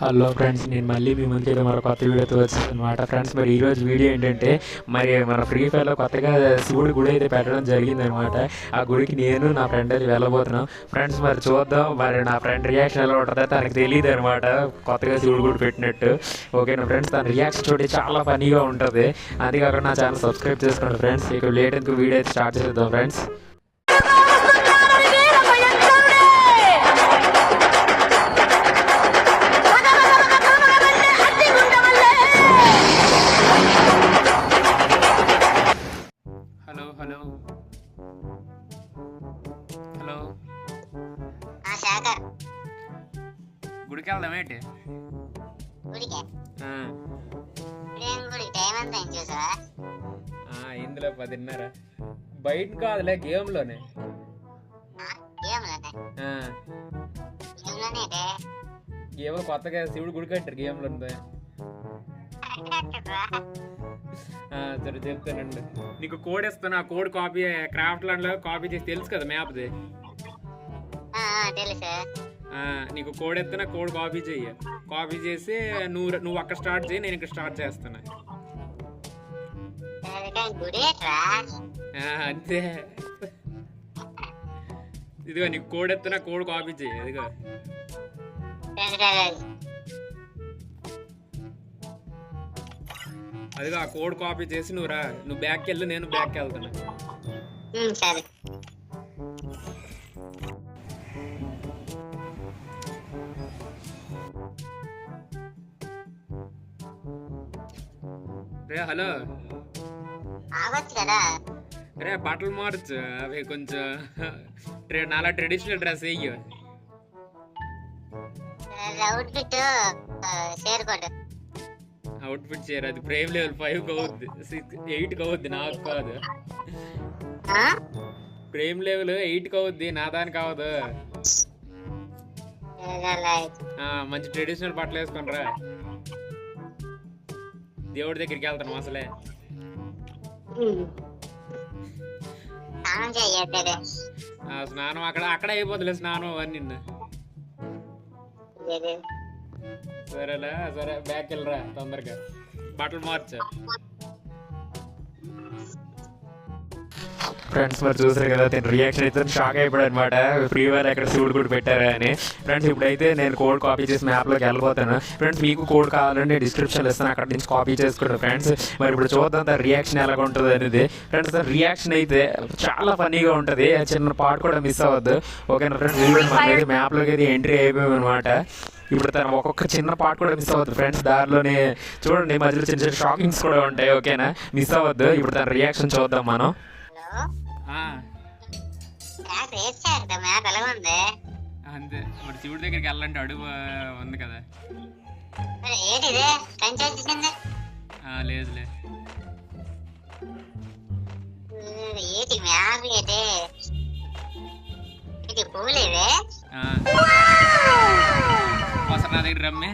Hello friends నేను మళ్ళీ మీ ముందుకి మరో కొత్త వీడియోతో వచ్చాను అనమాట ఫ్రెండ్స్ మరి ఈరోజు వీడియో ఏంటంటే మరి మన ఫ్రీ ఫైర్లో కొత్తగా శివుడి గుడి అయితే పెట్టడం జరిగిందనమాట. ఆ గుడికి నేను నా ఫ్రెండ్ అయితే వెళ్ళబోతున్నాం. ఫ్రెండ్స్ మరి చూద్దాం మరి నా ఫ్రెండ్ రియాక్షన్ ఎలా ఉంటుందో తనకు తెలియదు అనమాట కొత్తగా శివుడి గుడి పెట్టినట్టు. ఓకేనా ఫ్రెండ్స్ తన రియాక్షన్ చూడే చాలా ఫనీగా ఉంటుంది. అంతేకాకుండా నా ఛానల్ సబ్స్క్రైబ్ చేసుకోండి ఫ్రెండ్స్ ఇక లేట్ ఎందుకు వీడియో అయితే స్టార్ట్ చేద్దాం ఫ్రెండ్స్ ఇందులో పదిన్నర బయట కాదులే గేమ్లోనే. గేమ్లోనే? గేమ్లోనే అంటే గేమ్ కొత్తగా శివుడు గుడి కట్టారు గేమ్లో ఉంది సరే చెప్తానండి. నీకు కోడ్ ఇస్తాను ఆ కోడ్ కాపీ క్రాఫ్ట్ ల్యాండ్లో కాపీ చేసి తెలుసు కదా మ్యాప్ది నీకు కోడ్ ఇస్తాను ఆ కోడ్ కాపీ చెయ్యి. కాపీ చేసి నువ్వు నువ్వు అక్కడ స్టార్ట్ చేయి నేను ఇక్కడ స్టార్ట్ చేస్తాను అంతే. ఇదిగో నీకు కోడ్ ఎత్తున కోడ్ కాపీ చేయి ఇదిగో. అదిగో ఆ కోడ్ కాపీ చేసి నువ్వు రా. నువ్వు బ్యాక్కి వెళ్ళు నేను బ్యాక్కి వెళ్తాను ఉమ్, సరే. రే హలో. ఆగొచ్చు కదా. రే బట్టలు మార్చు అవి కొంచెం ట్రె నాలా ట్రెడిషనల్ డ్రెస్ వెయ్యి అవుట్ ఫిట్ షేర్ అది ప్రేమ్ లెవెల్ ఫైవ్ అవుద్ది. సిక్స్ ఎయిట్ అవుద్ది నాకు కాదు. ప్రేమ్ లెవెల్ ఎయిట్ అవుద్ది నా దానికి అవదు. మంచి ట్రెడిషనల్ బట్టలు వేసుకొని రా. దేవుడి దగ్గరికి వెళ్తాను అసలే స్నానం అక్కడ అక్కడ అయిపోతులే స్నానం అవన్నీ నిన్న. సరేలే సరే బ్యాక్ వెళ్ళరా తొందరగా. బట్టలు మార్చు. ఫ్రెండ్స్ మరి చూసారు కదా తన రియాక్షన్ అయితే షాక్ అయిపోయాడు అనమాట ఫ్రీ ఫైర్ ఎక్కడ సూట్ కూడా పెట్టారా అని. ఫ్రెండ్స్ ఇప్పుడైతే నేను కోడ్ కాపీ చేసి మ్యాప్లోకి వెళ్ళిపోతాను ఫ్రెండ్స్ మీకు కోడ్ కావాలంటే డిస్క్రిప్షన్ ఇస్తాను. అక్కడ నుంచి కాపీ చేసుకోండి ఫ్రెండ్స్ మరి ఇప్పుడు చూద్దాం దాని రియాక్షన్ ఎలా ఉంటుంది అనేది. ఫ్రెండ్స్ దాని రియాక్షన్ అయితే చాలా ఫనీగా ఉంటుంది. చిన్న పార్ట్ కూడా మిస్ అవ్వద్దు. ఓకేనా ఫ్రెండ్స్ వీళ్ళు మ్యాప్లోకి అయితే ఎంట్రీ అయిపోయాం అనమాట ఇప్పుడు తన ఒక్కొక్క చిన్న పార్ట్ కూడా మిస్ అవ్వద్దు ఫ్రెండ్స్ దారిలోనే చూడండి మధ్యలో చిన్న చిన్న షాకింగ్స్ కూడా ఉంటాయి ఓకేనా మిస్ అవ్వద్దు. ఇప్పుడు తన రియాక్షన్ చూద్దాం మనం. అంతే. మరి శివుడి దగ్గరికి వెళ్ళాలంటే అడుగు ఉంది కదా. ఇది? లేదులే ఏంటి మ్యాప్ ఏంటి ఇది పూలు ఇవి. ఒకసారి నా దగ్గర రమ్మే.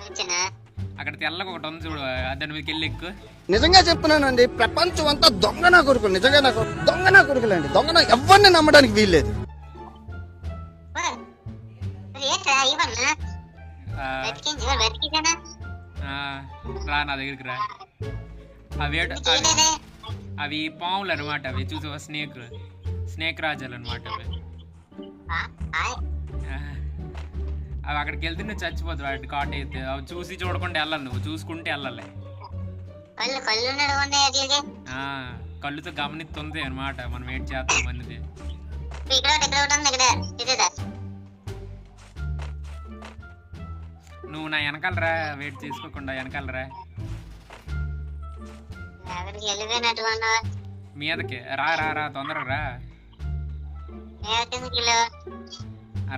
వచ్చిన అక్కడ తెల్లగా ఒకటి ఉంది చూడు దాని మీదకి వెళ్ళి ఎక్కు. నిజంగా చెప్తున్నానండి ప్రపంచం అంతా దొంగ నా కొడుకులు నిజంగా నా కొడుకు దొంగ నా కొడుకులండి. దొంగ నా ఎవరిని నమ్మడానికి వీల్లేదు. రా నా దగ్గరికి రా. అవి ఏట- అవి పాములు అనమాట అవి చూసావా? స్నేక్ స్నేక్ రాజాలు అనమాట అవి. ఆ, ఆయ్. ఆ, అవి అక్కడికి వెళ్తే నువ్వు చచ్చిపోతావు. వాటి కాట్ అయితే. అవి చూసి చూడకుండా వెళ్ళాలి నువ్వు. చూసుకుంటే వెళ్ళాలి. కళ్ళు కళ్ళు కళ్ళుతో గమనిస్తుంది అనమాట మనం ఏం చేస్తాం అనేది. నువ్వు నా వెనకాలరా. వెయిట్ చేసుకోకుండా వెనకాలరా. మీదకి. రా రా రా. తొందరగా రా.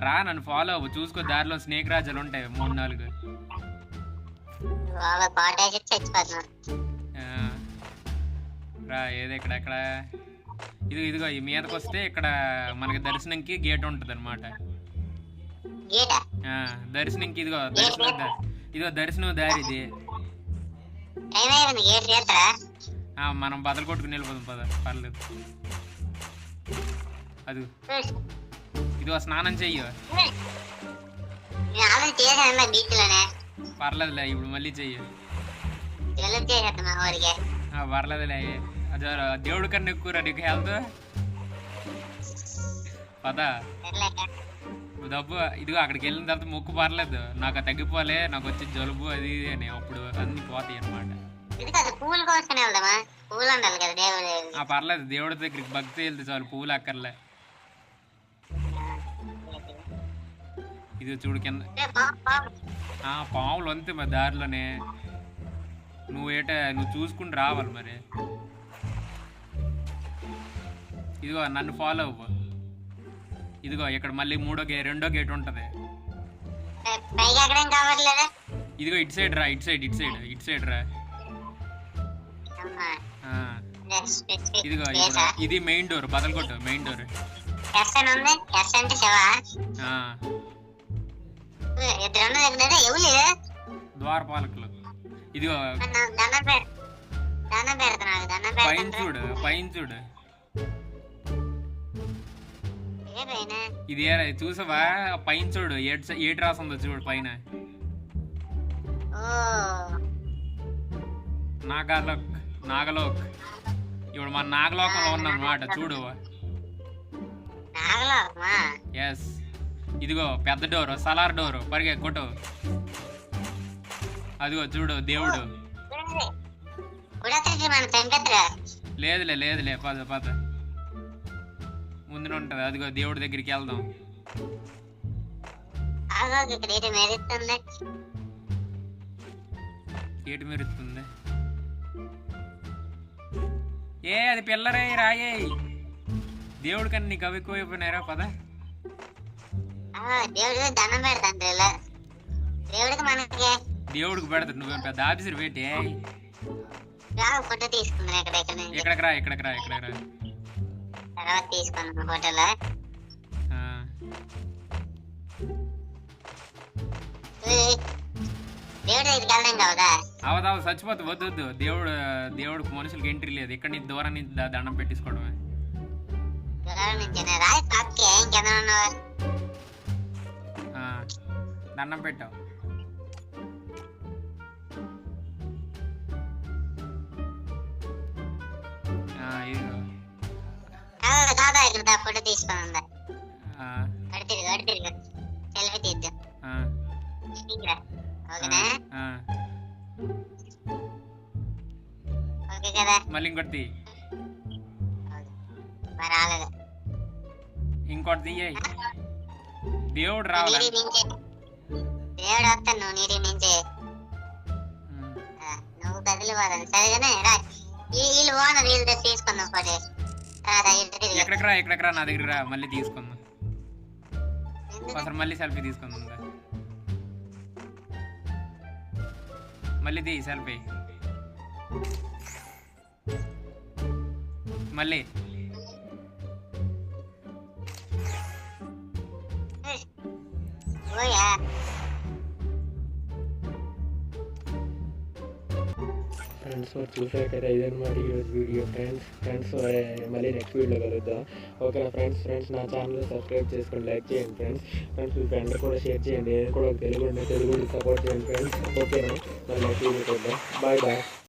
రా నన్ను ఫాలో అవ్వు. చూసుకో దారిలో స్నేక్ రాజాలు ఉంటాయి. మూడు నాలుగు. రా ఏది ఇక్కడ ఎక్కడ? ఇది ఇదిగో ఈ మీదకి వస్తే ఇక్కడ మనకి దర్శనంకి గేట్ ఉంటుంది అనమాట దర్శనంకి ఇదిగో దర్శనం ఇదిగో దర్శనం దారి ఇది. మనం బదలు కొట్టుకుని వెళ్ళిపోదాం పద పర్లేదు. అది ఇదిగో స్నానం చెయ్యు నేను ఆలోచన చేశాను బీచ్లోనే పర్లేదులే ఇప్పుడు మళ్ళీ చెయ్యి డెవలప్ చేసేద్దాం మా ఊరికి ఆ, పర్లేదులే అదే దేవుడి కన్నా ఎక్కువ నీకు హెల్త్ పదా సర్లేక డబ్బు ఇదిగో అక్కడికి వెళ్ళిన తర్వాత ముక్కు పర్లేదు నాకు అది తగ్గిపోలే నాకు వచ్చి జలుబు అది ఇది అని అప్పుడు అన్ని పోతాయి అనమాట ఇది కాదు పూలు కోసుకుని వెళ్దామా పూలు ఉండాలి కదా దేవుడు ఆ పర్లేదు దేవుడి దగ్గరికి భక్తి వెళ్తే చాలు పువ్వులు అక్కర్లే ఇది చూడు కింద. పాములు అంతే మరి దారిలోనే. నువ్వు ఏట నువ్వు చూసుకుని రావాలి మరి. ఇదిగో నన్ను ఫాలో అవ్వు. ఇదిగో ఇక్కడ మళ్ళీ మూడో గే రెండో గేట్ ఉంటుంది. ఇదిగో ఇటు సైడ్ రా ఇటు సైడ్ ఇటు సైడ్ ఇటు సైడ్ రా. ఇదిగో ఇది మెయిన్ డోర్ బదలగొట్టు మెయిన్ డోర్ ద్వారపాలకులు. దండం పైన చూడు పైన చూడు. ఇది చూసావా? పైన చూడు ఏటు సై- ఏటు రాసిందో చూడు పైన. నాగాలోక్ నాగలోక్. ఇప్పుడు మన నాగలోకంలో ఉన్నమాట చూడు. ఎస్ ఇదిగో పెద్ద డోర్ సలార్ డోర్ పరిగే కొట్టు అదిగో చూడు దేవుడు. లేదులే లేదులే పద పద. ముందున ఉంటది అదిగో దేవుడి దగ్గరికి వెళ్దాం. ఏటి మెరుస్తుంది? ఏ అది పిల్లరే రాయే. దేవుడి కన్నా నీకు అవి ఎక్కువైపోయినారా పద. ఆ, దేవుడు దండం ఇలా దేవుడికి మనకి. దేవుడికి పెడతాడు నువ్వు పెద్ద ఆఫీసర్ పెట్టి ఫోటో తీసుకుందాం ఇక్కడ ఇక్కడ నుంచి రా ఎక్కడికి రా ఎక్కడికి రా. తర్వాత తీసుకుందాం ఫోటోలో. దేవుడి దగ్గరికి కావదా అవదావ చచ్చిపోతే వద్దు వద్దు. దేవుడు దేవుడికి మనుషులకి ఎంట్రీ లేదు. ఇక్కడ నుంచి దూరం నుంచి దండం పెట్టించుకోవడమే దూరం నుంచి రాయి పక్కే ఇంకెంత ఉన్నావా? ఆ, దండం పెట్టావు ఆ, ఇదిగో కాదా కాదా ఇక్కడ దా ఫోటో తీసుకుందా ఆ, అడి తిరుగు అడి తిరుగు సెల్ఫీ తీద్దాం ఆ, ఇక్కడ ఓకేనా ఆ. ఓకే కదా మళ్ళీ ఇంకోటి తీ మరి రాలేదు ఇంకోటి తీయ్యి దేవుడు రావాల దేవుడు వస్తాను నీడి నుంచి నువ్వు కదిలిపోదాను సరేగానే రా. వీళ్ళు ఓనర్ వీళ్ళ దగ్గర తీసుకుందాం తిరిగి ఎక్కడికి రా ఎక్కడికి రా నా దగ్గర రా. మళ్ళీ తీసుకుందాం? ఒకసారి మళ్ళీ సెల్ఫీ తీసుకుందాం దా. మళ్ళీ తీ సెల్ఫీ. మళ్ళీ. ఓయా ఫ్రెండ్స్ మరి చూసారు కదా? ఇదన్నమాట ఈరోజు వీడియో ఫ్రెండ్స్ ఫ్రెండ్స్ మళ్ళీ నెక్స్ట్ వీడియో కలుద్దాం. ఓకేనా ఫ్రెండ్స్ ఫ్రెండ్స్ నా ఛానల్ సబ్స్క్రైబ్ చేసుకొని లైక్ చేయండి ఫ్రెండ్స్ ఫ్రెండ్స్ మీ ఫ్రెండ్ కూడా షేర్ చేయండి. నేను కూడా తెలుగు తెలుగు సపోర్ట్ చేయండి ఫ్రెండ్స్ ఓకేనా మళ్ళీ నెక్స్ట్ వీడియో కలుద్దాం. Bye bye